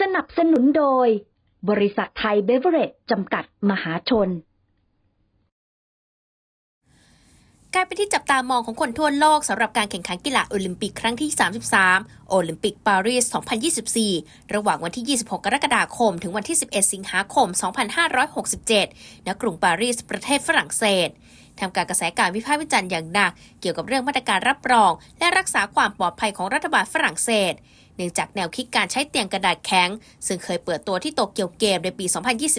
สนับสนุนโดย บริษัทไทยเบเวอเรจจำกัดมหาชนกลายเป็นที่จับตามองของคนทั่วโลกสำหรับการแข่งขันกีฬาโอลิมปิกครั้งที่ 33 โอลิมปิกปารีส 2024 ระหว่างวันที่ 26 กรกฎาคม ถึงวันที่ 11 สิงหาคม 2567 ณ กรุงปารีส ประเทศฝรั่งเศส ทำการกระแสการวิพากษ์วิจารณ์อย่างหนัก เกี่ยวกับเรื่องมาตรการรับรอง และรักษาความปลอดภัยของรัฐบาลฝรั่งเศส เนื่องจากแนวคิดการใช้เตียงกระดาษแข็ง ซึ่งเคยเปิดตัวที่โตเกียวเกมในปี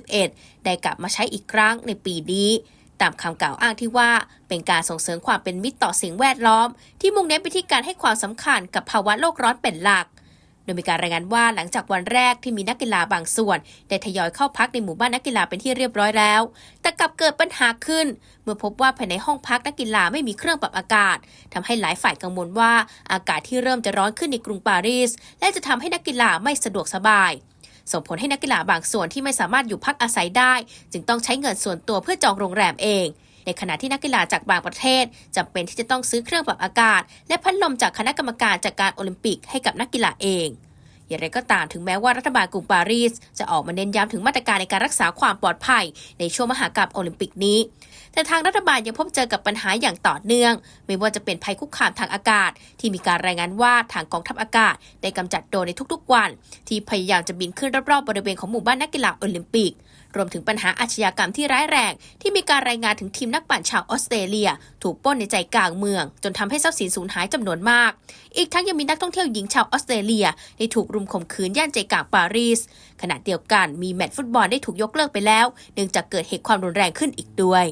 2021 ได้กลับมาใช้อีกครั้งในปีนี้ตามคำกล่าวอ้างที่ว่าเป็นการส่งเสริมความเป็นมิตรต่อสิ่งแวดล้อม ที่มุ่งเน้นไปที่การให้ความสำคัญกับภาวะโลกร้อนเป็นหลัก โดยมีการรายงานว่าหลังจากวันแรกที่มีนักกีฬาบางส่วน ได้ทยอยเข้าพักในหมู่บ้านนักกีฬาเป็นที่เรียบร้อยแล้ว แต่กลับเกิดปัญหาขึ้น เมื่อพบว่าภายในห้องพักนักกีฬาไม่มีเครื่องปรับอากาศทำให้หลายฝ่ายกังวลว่าอากาศที่เริ่มจะร้อนขึ้นในกรุงปารีส และจะทำให้นักกีฬาไม่สะดวกสบายส่งผลให้นักกีฬาบางส่วนที่ไม่สามารถอยู่พักอาศัยได้ จึงต้องใช้เงินส่วนตัวเพื่อจองโรงแรมเอง ในขณะที่นักกีฬาจากบางประเทศจำเป็นที่จะต้องซื้อเครื่องปรับอากาศ และพัดลมจากคณะกรรมการจัดการโอลิมปิกให้กับนักกีฬาเอง อย่างไรก็ตามถึงแม้ว่ารัฐบาลกรุงปารีส จะออกมาเน้นย้ำถึงมาตรการในการรักษาความปลอดภัย ในช่วงมหากรรมโอลิมปิกนี้ แต่ทางรัฐบาลยังพบเจอกับปัญหาอย่างต่อเนื่อง ไม่ว่าจะเป็นภัยคุกคามทางอากาศ ที่มีการรายงานว่าทางกองทัพอากาศ ได้กำจัดโดรนในทุกๆวัน ที่พยายามจะบินขึ้นรอบๆบริเวณของหมู่บ้านนักกีฬาโอลิมปิก รวมถึงปัญหาอาชญากรรมที่ร้ายแรง ที่มีการรายงานถึงทีมนักปั่นชาวออสเตรเลีย ถูกป้นในใจกลางเมือง จนทำให้ทรัพย์สินสูญหายจำนวนมาก อีกทั้งยังมีนักท่องเที่ยวหญิงชาวออสเตรเลียได้ถูกรุมข่มขืนย่านใจกลางปารีส ขณะเดียวกันมีแมตช์ฟุตบอลได้ถูกยกเลิกไปแล้ว เนื่องจากเกิดเหตุความรุนแรงขึ้นอีกด้วย